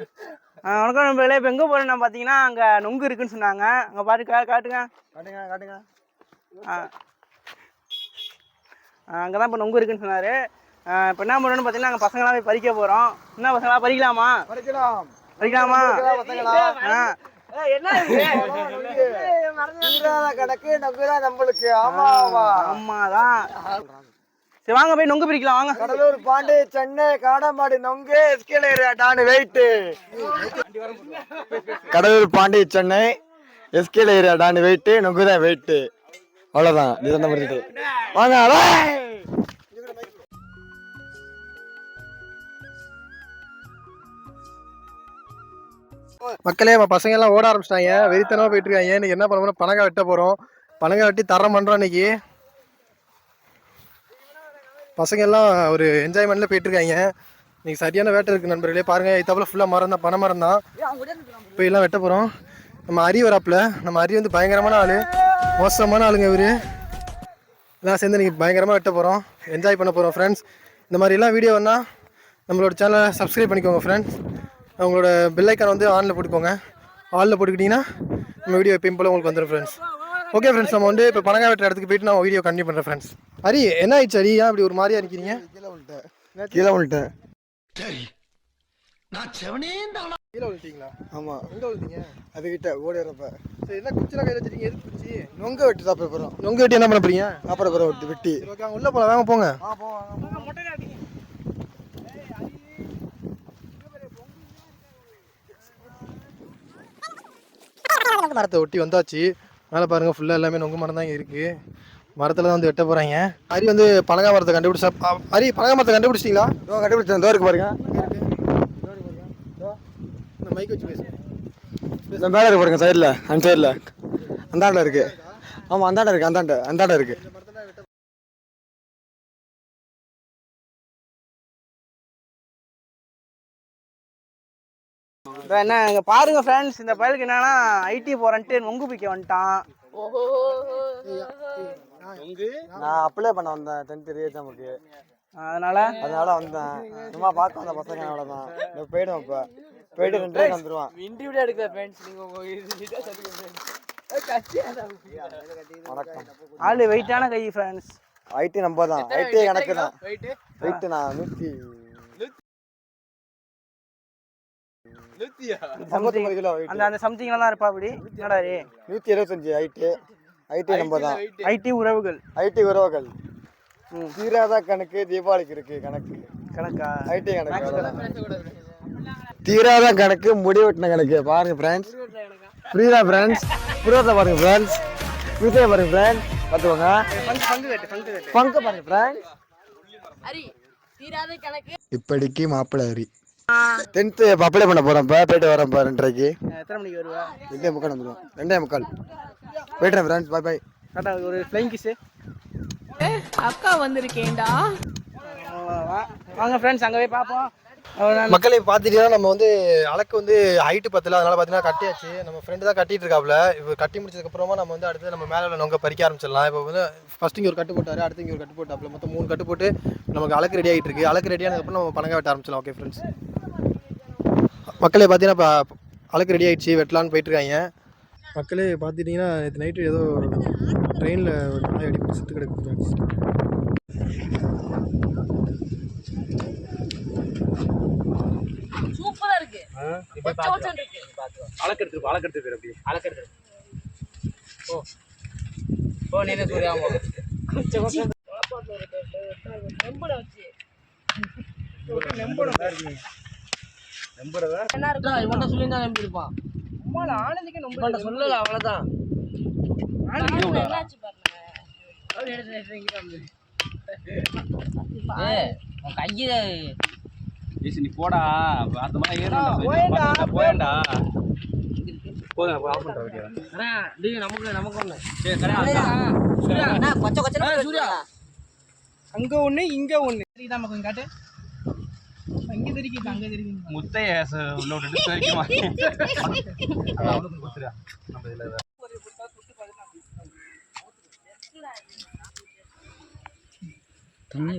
வணக்கம் நண்பர்களே. இப்போ எங்கே போகிறோம்னா பார்த்தீங்கன்னா அங்கே நொங்கு இருக்குன்னு சொன்னாங்க. அங்கே பாரு கா காட்டுங்க. காட்டுங்க காட்டுங்க. அங்கே தான் இப்போ நொங்கு இருக்குன்னு சொன்னார். இப்போ என்ன பண்ணுறோன்னு பார்த்தீங்கன்னா அங்கே பசங்களாம் போய் பறிக்க போகிறோம் என்ன பசங்களா பறிக்கலாமா? பறிக்கலாம். பறிக்கலாமா? பசங்களா ஆ. என்ன நம்புதான் நம்மளுக்கு. ஆமாவா? ஆமாம் தான் சரி வாங்க போய் நொங்கு பிரிக்கலாம் வாங்க. கடலூர் பாண்டி சென்னை காடமாடி நொங்கு எஸ்கேலேர் டானு வெயிட் கடலூர் பாண்டி சென்னை எஸ்கேல ஏரியா டானு வெயிட் நொங்கு தான் வெயிட் அவ்வளோதான் இதுதான் முடிஞ்சிட்டு வாங்க. மக்களே பசங்க எல்லாம் ஓட ஆரம்பிச்சிட்டாங்க. வெறித்தனமா போயிட்டு இருக்காங்க. இன்னைக்கு என்ன பண்ண போறோம்? பனங்காய் வெட்ட போறோம். பனங்காய் வெட்டி தரம் பண்றோம் இன்னைக்கு. பசங்க எல்லாம் ஒரு என்ஜாய்மெண்ட்ல போயிட்டு இருக்காங்க இன்னைக்கு சரியான வேட்டை இருக்கு நண்பர்களே. பாருங்க இத்தப்பல ஃபுல்லா மரம் தான் பனை மரம் தான். இப்போ எல்லாம் வெட்ட போறோம். நம்ம அரி வராப்புல. நம்ம அரி வந்து பயங்கரமான ஆளு. மோசமான ஆளுங்க இவரு. எல்லாம் சேர்ந்து இன்னைக்கு பயங்கரமா வெட்ட போறோம். என்ஜாய் பண்ண போறோம் ஃப்ரெண்ட்ஸ் இந்த மாதிரி எல்லாம் வீடியோ வேணா நம்மளோட சேனலை சப்ஸ்கிரைப் பண்ணிக்கோங்க ஃப்ரெண்ட்ஸ் உங்களோட பெல் ஐக்கான் வந்து ஆனில் போட்டுக்கோங்க. ஆனில் போட்டுக்கிட்டிங்கன்னா நம்ம வீடியோ எப்பயும் போல உங்களுக்கு வந்துடும் ஃப்ரெண்ட்ஸ் ஓகே ஃப்ரெண்ட்ஸ் நம்ம வந்து இப்போ பணங்காய் வெட்டுற இடத்துக்கு போயிட்டு நான் வீடியோ கண்டினியூ பண்ணுறேன் ஃப்ரெண்ட்ஸ் ஹரி என்ன ஆயிடுச்சு ஹரி ஏன் இப்படி ஒரு மாதிரியா நிற்கிறீங்க கீழே விழுட்டேன் கீழே விழுட்டீங்களா ஆமா. எங்கே விழுந்தீங்க அதுகிட்ட ஓடிறப்ப சரி என்ன குச்சிலாம் கையில் வச்சிருக்கீங்க? எதுக்கு குச்சி? நொங்க வெட்டி தான் போகிறோம் நொங்கு வெட்டி என்ன பண்ண போறீங்க? அப்புறம் அப்புறம் வெட்டி வெட்டி. சரி ஓகே உள்ளே போகலாம் வாங்க போங்க. மரத்தை ஒட்டி வந்தாச்சு. மேலே பாருங்க ஃபுல்லாக எல்லாமே நொங்கு மரம் தான் இருக்கு. மரத்தில் தான் வந்து வெட்ட போகிறாங்க ஹரி வந்து பனங்கா மரத்தை கண்டுபிடிச்சா ஹரி பனங்கா மரத்தை கண்டுபிடிச்சிங்களா இதோ கண்டுபிடிச்சேன். தோருக்கு பாருங்க. இந்த மைக் வச்சு பேசுங்க இந்த மேலே இருக்கு பாருங்க சைடில் அந்த சைடில் அந்தாண்ட இருக்கு. ஆமாம் அந்தாண்ட இருக்கு அந்தாண்ட அந்தாண்ட இருக்கு. என்ன இங்கே பாருங்க ஃப்ரெண்ட்ஸ் இந்த பயலுக்கு என்னன்னா ஐடி போகிறேன்ட்டு நொங்கு பிக்க வந்துட்டான். நான் அப்ளை பண்ண வந்தேன் டென்த்து ரீச் நமக்கு அதனால? அதனால வந்தேன். சும்மா பார்க்க வந்த பசங்க அவ்வளோதான் இப்போ போயிடுவோம் இப்போ போயிட்டு ரெண்டு பேரும் வந்துடுவான் இன்டர்வியூ எடுக்கல ஃப்ரெண்ட்ஸ் வணக்கம். ஆளு வெயிட்டான கை ஃப்ரெண்ட்ஸ் ஐடி நம்ம தான் ஐடி கணக்கு தான் வெயிட் நான் நூற்றி அந்த அந்த சம்திங்ல தான் இருப்பா அப்படி? என்னடா நூற்றி இருபத்தஞ்சி ஐடி ஐடி நம்ம தான். ஐடி உறவுகள். ஐடி உறவுகள். தீராத கணக்கு தீபாவளிக்கு இருக்கு கணக்கு. கணக்கா? ஐடி கணக்கு. தீராத கணக்கு முடி வெட்டின கணக்கு. பாருங்க ஃப்ரெண்ட்ஸ் புரியுதா ஃப்ரெண்ட்ஸ் புரியுதா பாருங்க ஃப்ரெண்ட்ஸ் புரியுதா பாருங்க ஃப்ரெண்ட்ஸ் பார்த்துக்கோங்க. பங்கு பாருங்க ஃப்ரெண்ட்ஸ் இப்படிக்கு மாப்பிள்ளை ஹரி டென்த்து அப்ளை பண்ண போகிறேன் இப்போ போயிட்டு வரேன் இப்போ ரெண்டரைக்கு. எத்தனை மணிக்கு வருவா? ரெண்டே முக்கால் வந்துடும் ரெண்டே முக்கால். போய்ட்டுறேன் ஃப்ரெண்ட்ஸ் பாய் பாய் கரெக்டா ஒரு ஃப்ளைங் கிஸ்ஸு அக்கா வந்திருக்கேன்டா. வாங்க ஃப்ரெண்ட்ஸ் அங்கே போய் பார்ப்போம். மக்களே பார்த்துட்டீங்கன்னா நம்ம வந்து அலக்கு வந்து ஹைட்டு பத்தல. அதனால பார்த்தீங்கன்னா கட்டியாச்சு. நம்ம ஃப்ரெண்டு தான் கட்டிட்டு இருக்காப்ல. இப்போ கட்டி முடிச்சதுக்கப்புறமா நம்ம வந்து அடுத்து நம்ம மேலே உள்ள நொங்க பறிக்க ஆரம்பிச்சிடலாம். இப்போ வந்து ஃபர்ஸ்ட் இங்கே ஒரு கட்டு போட்டாரு அடுத்து இங்கே ஒரு கட்டு போட்டாப்ல மொத்தம் மூணு கட்டு போட்டு நமக்கு அலக்கு ரெடி ஆகிட்டு இருக்கு. அலக்கு ரெடி ஆனதுக்கப்புறம் நம்ம பணங்க வெட்ட ஆரம்பிச்சிடலாம். ஓகே ஃப்ரெண்ட்ஸ் மக்களே பார்த்தீங்கன்னா இப்போ அலக்கு ரெடி ஆயிடுச்சு வெட்டலான்னு போயிட்டு இருக்காங்க மக்களே பார்த்துட்டிங்கன்னா நேற்று நைட்டு ஏதோ ட்ரெயினில் ஒரு நாய் அடி சுட்டு கிடக்கு ஃப்ரெண்ட்ஸ் சூப்பரா இருக்கு கொச்ச கொச்சன்னு இருக்கு நெம்பட வச்சு என்ன இருக்கு இவன்ட்ட சொல்லியிருந்தா நம்பி இருப்பான் ஆனந்திக்கு ரொம்ப இவன்ட்ட சொல்லல பாருங்க. ஏசி நீ போடா. அந்த மாதிரி சூர்யா. அங்க ஒண்ணு இங்க ஒண்ணு. தெரியுதா கொஞ்சம் காட்டு. முத்தைய உள்ள விட்டுட்டு தெரிக்குமா அவனுக்கு கொடுத்துரு. நம்ம இதில் தண்ணி